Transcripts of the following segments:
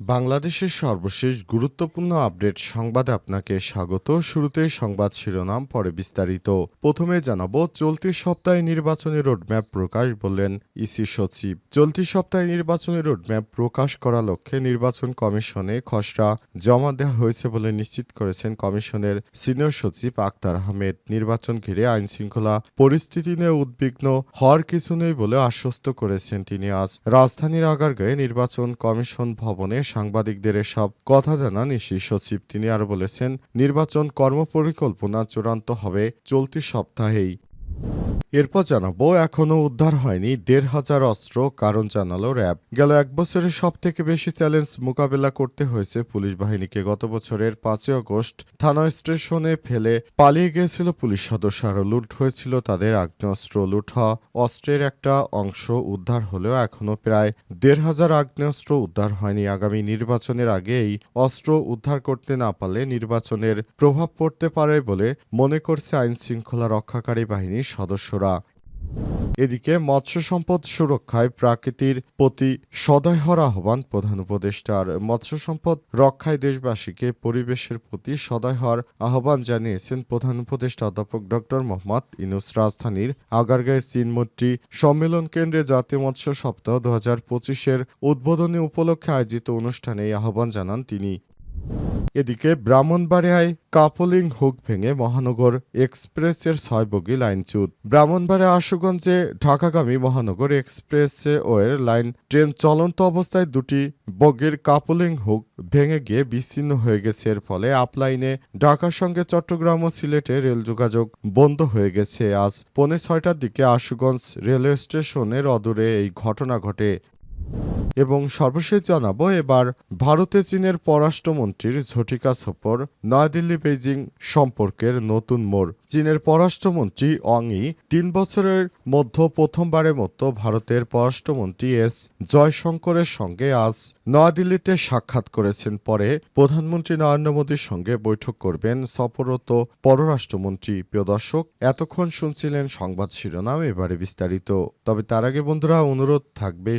বাংলাদেশের সর্বশেষ গুরুত্বপূর্ণ আপডেট সংবাদে আপনাকে স্বাগত। শুরুতে সংবাদ শিরোনাম, পরে বিস্তারিত। প্রথমে জানাব, চলতি সপ্তাহে নির্বাচনী রোডম্যাপ প্রকাশ বললেন ইসি সচিব। চলতি সপ্তাহে নির্বাচনী রোডম্যাপ প্রকাশ করা লক্ষ্যে নির্বাচন কমিশনে খসড়া জমা দেওয়া হয়েছে বলে নিশ্চিত করেছেন কমিশনের সিনিয়র সচিব আক্তার আহমেদ। নির্বাচন ঘিরে আইন শৃঙ্খলা পরিস্থিতি নিয়ে উদ্বিগ্ন হওয়ার কিছু নেই বলে আশ্বস্ত করেছেন তিনি। আজ রাজধানীর আগারগাঁয়ে নির্বাচন কমিশন ভবনে সাংবাদিকদের এসব কথা জানান ইসি সচিব। তিনি আরও বলেছেন, নির্বাচন কর্মপরিকল্পনা চূড়ান্ত হবে চলতি সপ্তাহেই। এরপর জানাব এখনও উদ্ধার হয়নি দেড় হাজার অস্ত্র, কারণ জানালো র্যাব। গেল এক বছরে সব থেকে বেশি চ্যালেঞ্জ মোকাবেলা করতে হয়েছে পুলিশ বাহিনীকে। গত বছরের পাঁচই আগস্ট থানা স্টেশনে ফেলে পালিয়ে গিয়েছিল পুলিশ সদস্য। আরও লুট হয়েছিল তাদের আগ্নেয়াস্ত্র। লুট হওয়া অস্ত্রের একটা অংশ উদ্ধার হলেও এখনও প্রায় দেড় হাজার আগ্নেয়াস্ত্র উদ্ধার হয়নি। আগামী নির্বাচনের আগেই অস্ত্র উদ্ধার করতে না পারলে নির্বাচনের প্রভাব পড়তে পারে বলে মনে করছে আইন শৃঙ্খলা রক্ষাকারী বাহিনীর সদস্যরা। এদিকে মৎস্য সম্পদ সুরক্ষায় প্রাকৃতির প্রতি সদয় হওয়ার আহ্বান প্রধান উপদেষ্টার। মৎস্য সম্পদ রক্ষায় দেশবাসীকে পরিবেশের প্রতি সদয় হওয়ার আহ্বান জানিয়েছেন প্রধান উপদেষ্টা অধ্যাপক ড মোহাম্মদ ইনুস রাজধানীর আগারগাঁয় চীনমূর্তি সম্মেলন কেন্দ্রে জাতীয় মৎস্য সপ্তাহ দু হাজার পঁচিশের উদ্বোধনী উপলক্ষে আয়োজিত অনুষ্ঠানে এই আহ্বান জানান তিনি। এদিকে ব্রাহ্মণবাড়িয়ায় কাপলিং হুক ভেঙে মহানগর এক্সপ্রেসের ছয় বগি লাইনচ্যুত ব্রাহ্মণবাড়িয়া আশুগঞ্জে ঢাকাগামী মহানগর এক্সপ্রেস ওয়ের লাইন ট্রেন চলন্ত অবস্থায় দুটি বগির কাপলিং হুক ভেঙে গিয়ে বিচ্ছিন্ন হয়ে গেছে। এর ফলে আপলাইনে ঢাকার সঙ্গে চট্টগ্রাম ও সিলেটে রেল যোগাযোগ বন্ধ হয়ে গেছে। আজ পৌনে ছয়টার দিকে আশুগঞ্জ রেলওয়ে স্টেশনের অদূরে এই ঘটনা ঘটে। এবং সর্বশেষ জানাব এবার ভারতে চীনের পররাষ্ট্রমন্ত্রীর ঝটিকা সফর নয়াদিল্লি বেইজিং সম্পর্কের নতুন মোড়। চীনের পররাষ্ট্রমন্ত্রী অং ই তিন বছরের মধ্যে প্রথমবারের মতো ভারতের পররাষ্ট্রমন্ত্রী এস জয়শঙ্করের সঙ্গে আজ নয়াদিল্লিতে সাক্ষাৎ করেছেন। পরে প্রধানমন্ত্রী নরেন্দ্র মোদীর সঙ্গে বৈঠক করবেন সফররত পররাষ্ট্রমন্ত্রী। প্রিয় দর্শক, এতক্ষণ শুনছিলেন সংবাদ শিরোনাম, এবারে বিস্তারিত। তবে তার আগে বন্ধুরা, অনুরোধ থাকবে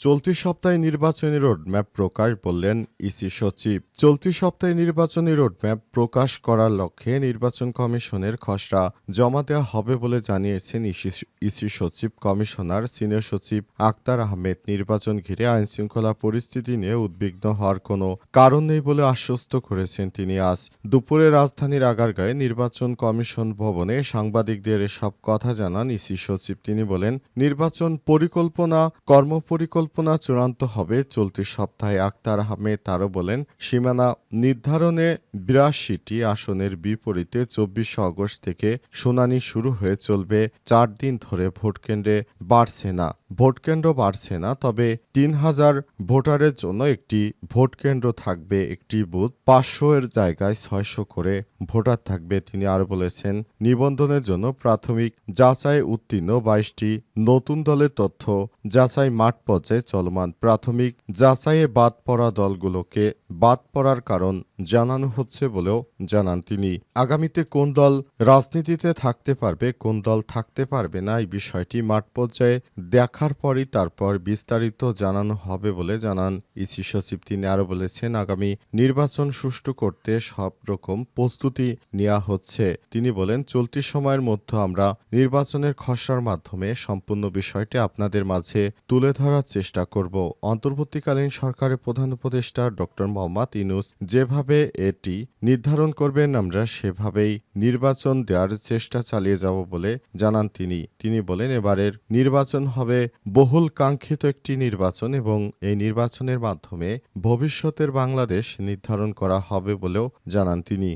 চলতি সপ্তাহে নির্বাচনী রোডম্যাপ প্রকাশ বললেন ইসি সচিব। চলতি সপ্তাহে নির্বাচনী রোডম্যাপ প্রকাশ করার লক্ষ্যে নির্বাচন কমিশনের খসড়া জমা দেওয়া হবে বলে জানিয়েছেন ইসি সচিব কমিশনার সিনিয়র সচিব আক্তার আহমেদ। নির্বাচন ঘিরে আইনশৃঙ্খলা পরিস্থিতি নিয়ে উদ্বিগ্ন হওয়ার কোনো কারণ নেই বলে আশ্বস্ত করেছেন তিনি আজ। দুপুরে রাজধানীর আগারগাঁয়ে নির্বাচন কমিশন ভবনে সাংবাদিকদের এসব কথা জানান ইসি সচিব। তিনি বলেন, নির্বাচন পরিকল্পনা, কর্মপরিকল্পনা পরিকল্পনা চূড়ান্ত হবে চলতি সপ্তাহে আক্তার আহমেদ আরও বলেন, সীমানা নির্ধারণে বিরাশিটি আসনের বিপরীতে চব্বিশে আগস্ট থেকে শুনানি শুরু হয়ে চলবে। চার দিন ধরে ভোটকেন্দ্রে বাড়ছে না। ভোটকেন্দ্র বাড়ছে না, তবে তিন হাজার ভোটারের জন্য একটি ভোটকেন্দ্র থাকবে, একটি বুথ। পাঁচশো এর জায়গায় ছয়শো করে ভোটার থাকবে, তিনি আরও বলেছেন। নিবন্ধনের জন্য প্রাথমিক যাচাই উত্তীর্ণ বাইশটি নতুন দলের তথ্য। যাচাই মাঠ পর্যায়ে চলমান প্রাথমিক যাচাইয়ে বাদ পড়া দলগুলোকে বাদ পড়ার কারণ জানানো হচ্ছে বলেও জানান তিনি। আগামীতে কোন দল রাজনীতিতে থাকতে পারবে, কোন দল থাকতে পারবে না, এই বিষয়টি মাঠ পর্যায়ে দেখার পরই তারপর বিস্তারিত জানানো হবে বলে জানান ইসি সচিব। তিনি আরও বলেছেন, আগামী নির্বাচন সুষ্ঠু করতে সব রকম প্রস্তুতি নেওয়া হচ্ছে। তিনি বলেন, চলতি সময়ের মধ্যে আমরা নির্বাচনের খসড়ার মাধ্যমে সম্পূর্ণ বিষয়টি আপনাদের মাঝে তুলে ধরার চেষ্টা করব। অন্তর্বর্তীকালীন সরকারের প্রধান উপদেষ্টা ডক্টর মোহাম্মদ ইনুস যেভাবে এটি নির্ধারণ করবেন, আমরা সেভাবেই নির্বাচন দেওয়ার চেষ্টা চালিয়ে যাব বলে জানান তিনি। তিনি বলেন, এবারের নির্বাচন হবে বহুল কাঙ্ক্ষিত একটি নির্বাচন এবং এই নির্বাচনের মাধ্যমে ভবিষ্যতের বাংলাদেশ নির্ধারণ করা হবে বলেও জানান তিনি।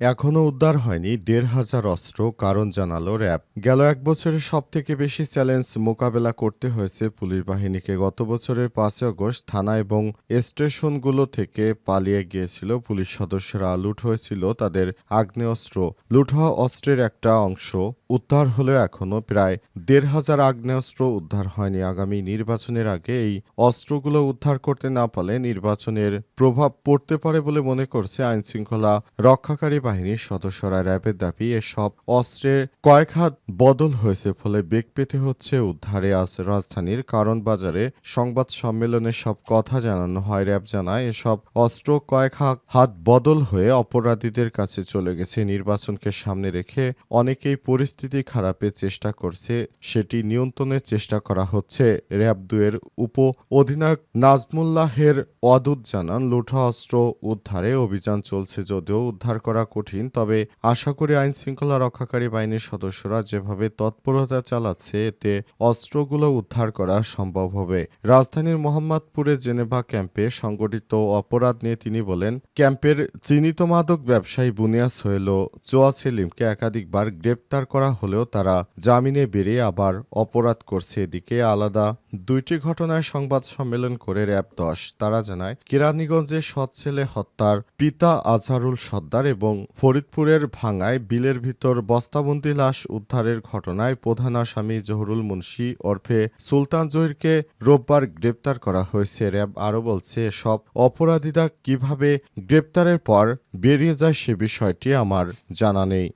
এখনও উদ্ধার হয়নি দেড় হাজার অস্ত্র, কারণ জানালো র্যাব। গেল এক বছরে সব থেকে বেশি চ্যালেঞ্জ মোকাবেলা করতে হয়েছে পুলিশ বাহিনীকে। গত বছরের পাঁচই আগস্ট থানা এবং স্টেশনগুলো থেকে পালিয়ে গিয়েছিল পুলিশ সদস্যরা। লুট হয়েছিল তাদের আগ্নেয়াস্ত্র। লুট হওয়া অস্ত্রের একটা অংশ উদ্ধার হলেও এখনও প্রায় দেড় হাজার আগ্নেয়াস্ত্র উদ্ধার হয়নি। আগামী নির্বাচনের আগে এই অস্ত্রগুলো উদ্ধার করতে না পারলে নির্বাচনের প্রভাব পড়তে পারে বলে মনে করছে আইনশৃঙ্খলা রক্ষাকারী বাহিনীর সদস্যরা র্যাবের দাবি, এসব অস্ত্রের কয়েক হাত বদল হয়েছে ফলে বেগ পেতে হচ্ছে উদ্ধারে। আজ রাজধানীর কারণ বাজারে সংবাদ সম্মেলনে সব কথা জানানো হয়। র্যাব জানায়, এসব অস্ত্র কয়েক হাত- বদল হয়ে অপরাধীদের কাছে চলে গেছে। নির্বাচনকে সামনে রেখে অনেকেই পরিস্থিতি খারাপের চেষ্টা করছে, সেটি নিয়ন্ত্রণের চেষ্টা করা হচ্ছে। র্যাব দুয়ের উপ অধিনায়ক নাজমুল্লাহের অদুত জানান, লুঠা অস্ত্র উদ্ধারে অভিযান চলছে, যদিও উদ্ধার করা কঠিন, তবে আশা করি আইন শৃঙ্খলা রক্ষাকারী বাহিনীর সদস্যরা যেভাবে তৎপরতা চালাচ্ছে, এতে অস্ত্রগুলো উদ্ধার করা সম্ভব হবে। রাজধানীর মোহাম্মদপুরে জেনেভা ক্যাম্পে সংগঠিত অপরাধ নিয়ে তিনি বলেন, ক্যাম্পের চিহ্নিত মাদক ব্যবসায়ী বুনিয়া সোহেল ও চোয়া সেলিমকে একাধিকবার গ্রেপ্তার করা হলেও তারা জামিনে বেরিয়ে আবার অপরাধ করছে। এদিকে আলাদা দুইটি ঘটনায় সংবাদ সম্মেলন করে র্যাব দশ। তারা জানায়, কেরানীগঞ্জে সৎ ছেলে হত্যার পিতা আজহারুল সর্দার এবং ফরিদপুরের ভাঙায় বিলের ভিতর বস্তাবন্দি লাশ উদ্ধারের ঘটনায় প্রধান আসামি জহুরুল মুন্সি ওরফে সুলতান জহিরকে রোববার গ্রেপ্তার করা হয়েছে। র্যাব আরও বলছে সব অপরাধীরা কীভাবে গ্রেপ্তারের পর বেরিয়ে যায় সে বিষয়টি আমার জানা নেই।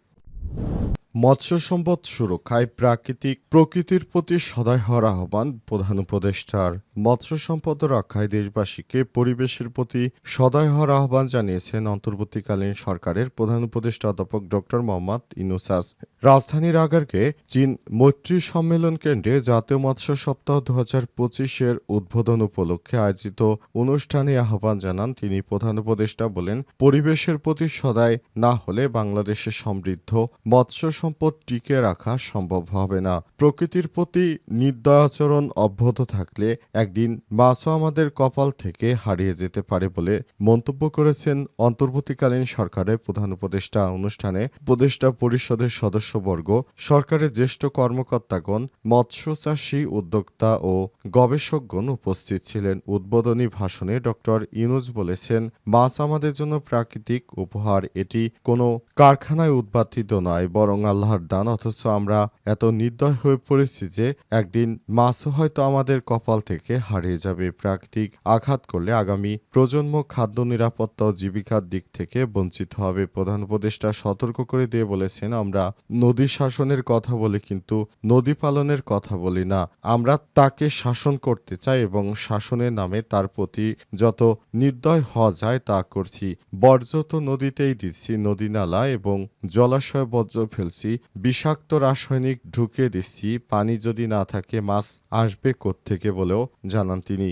মৎস্য সম্পদ সুরক্ষায় প্রাকৃতিক প্রকৃতির প্রতি সদয় হওয়ার আহ্বান প্রধান উপদেষ্টার। মৎস্য সম্পদ রক্ষায় দেশবাসীকে পরিবেশের প্রতি সদয় হওয়ার আহ্বান জানিয়েছেন অন্তর্বর্তীকালীন সরকারের প্রধান উপদেষ্টা অধ্যাপক ডক্টর মোহাম্মদ ইনুসাস। রাজধানীর আগারকে চীন মৈত্রী সম্মেলন কেন্দ্রে জাতীয় মৎস্য সপ্তাহ দু হাজার পঁচিশের উদ্বোধন উপলক্ষে আয়োজিত অনুষ্ঠানে আহ্বান জানান তিনি। প্রধান উপদেষ্টা বলেন, পরিবেশের প্রতি সদায় না হলে বাংলাদেশের সমৃদ্ধ মৎস্য সম্পদ টিকে রাখা সম্ভব হবে না। প্রকৃতির প্রতি নির্দয়াচরণ অব্যাহত থাকলে একদিন মাছও আমাদের কপাল থেকে হারিয়ে যেতে পারে বলে মন্তব্য করেছেন অন্তর্বর্তীকালীন সরকারের প্রধান উপদেষ্টা। অনুষ্ঠানে উপদেষ্টা পরিষদের সদস্যবর্গ, সরকারের জ্যেষ্ঠ কর্মকর্তাগণ মৎস্য চাষী উদ্যোক্তা ও গবেষকগণ উপস্থিত ছিলেন। উদ্বোধনী ভাষণে ডক্টর ইনুজ বলেছেন মাছ আমাদের জন্য প্রাকৃতিক উপহার। এটি কোনো কারখানায় উৎপাদিত নয়, বরং আল্লাহর দান, অথচ আমরা এত নির্দয় হয়ে পড়েছি যে একদিন মাছও হয়তো আমাদের কপাল থেকে হারিয়ে যাবে। প্রাকৃতিক আঘাত করলে আগামী প্রজন্ম খাদ্য নিরাপত্তা ও জীবিকার দিক থেকে বঞ্চিত হবে। প্রধান উপদেষ্টা সতর্ক করে দিয়ে বলেছেন, আমরা নদী শাসনের কথা বলি কিন্তু নদী পালনের কথা বলি না। আমরা তাকে শাসন করতে চাই এবং শাসনের নামে তার প্রতি যত নির্দয় হওয়া যায় তা করছি। বর্জ্য তো নদীতেই দিচ্ছি, নদী নালা এবং জলাশয় বর্জ্য ফেলছি। বিষাক্ত রাসায়নিক ঢুকে দিচ্ছি পানি যদি না থাকে মাছ আসবে থেকে বলেও জানান তিনি।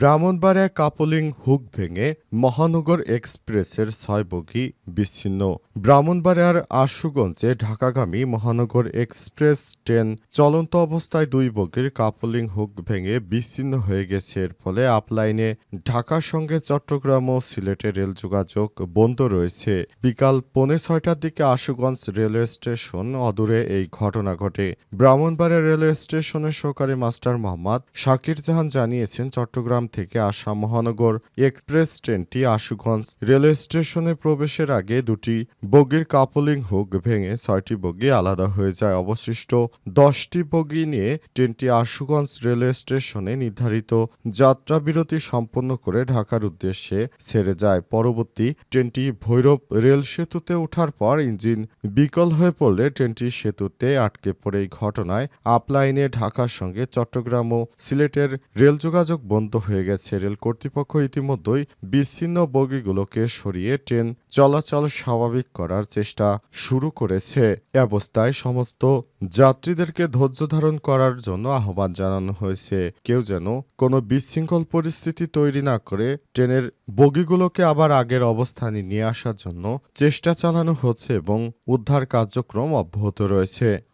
ব্রাহ্মণবাড়িয়া কাপলিং হুক ভেঙে মহানগর এক্সপ্রেসের ছয় বগি বিচ্ছিন্ন। ব্রাহ্মণবাড়িয়ার আশুগঞ্জে ঢাকাগামী মহানগর এক্সপ্রেস ট্রেন চলন্ত অবস্থায় দুই বগির কাপলিং হুক ভেঙে বিচ্ছিন্ন হয়ে গেছে। এর ফলে আপলাইনে ঢাকার সঙ্গে চট্টগ্রাম ও সিলেটে রেল যোগাযোগ বন্ধ রয়েছে। বিকাল পৌনে ছয়টার দিকে আশুগঞ্জ রেলওয়ে স্টেশন অদূরে এই ঘটনা ঘটে। ব্রাহ্মণবাড়িয়া রেলওয়ে স্টেশনের সহকারী মাস্টার মোহাম্মদ শাকির জাহান জানিয়েছেন চট্টগ্রাম থেকে আসাম মহানগর এক্সপ্রেস ট্রেনটি আশুগঞ্জ রেলওয়ে স্টেশনে প্রবেশের আগে দুটি বগির কাপলিং হুক ভেঙে ছয়টি বগি আলাদা হয়ে যায়। অবশিষ্ট দশটি বগি নিয়ে ট্রেনটি আশুগঞ্জ রেলওয়ে স্টেশনে নির্ধারিত যাত্রা বিরতি সম্পন্ন করে ঢাকার উদ্দেশ্যে ছেড়ে যায়। পরবর্তী ট্রেনটি ভৈরব রেল সেতুতে ওঠার পর ইঞ্জিন বিকল হয়ে পড়লে ট্রেনটি সেতুতে আটকে পড়ে। এই ঘটনায় আপলাইনে ঢাকার সঙ্গে চট্টগ্রাম ও সিলেটের রেল যোগাযোগ বন্ধ হয়ে গেছে। রেল কর্তৃপক্ষ ইতিমধ্যেই বিচ্ছিন্ন বগিগুলোকে সরিয়ে ট্রেন চলাচল স্বাভাবিক করার চেষ্টা শুরু করেছে। অবস্থায় সমস্ত যাত্রীদেরকে ধৈর্য ধারণ করার জন্য আহ্বান জানানো হয়েছে। কেউ যেন কোনো বিশৃঙ্খল পরিস্থিতি তৈরি না করে ট্রেনের বগিগুলোকে আবার আগের অবস্থানে নিয়ে আসার জন্য চেষ্টা চালানো হচ্ছে এবং উদ্ধার কার্যক্রম অব্যাহত রয়েছে।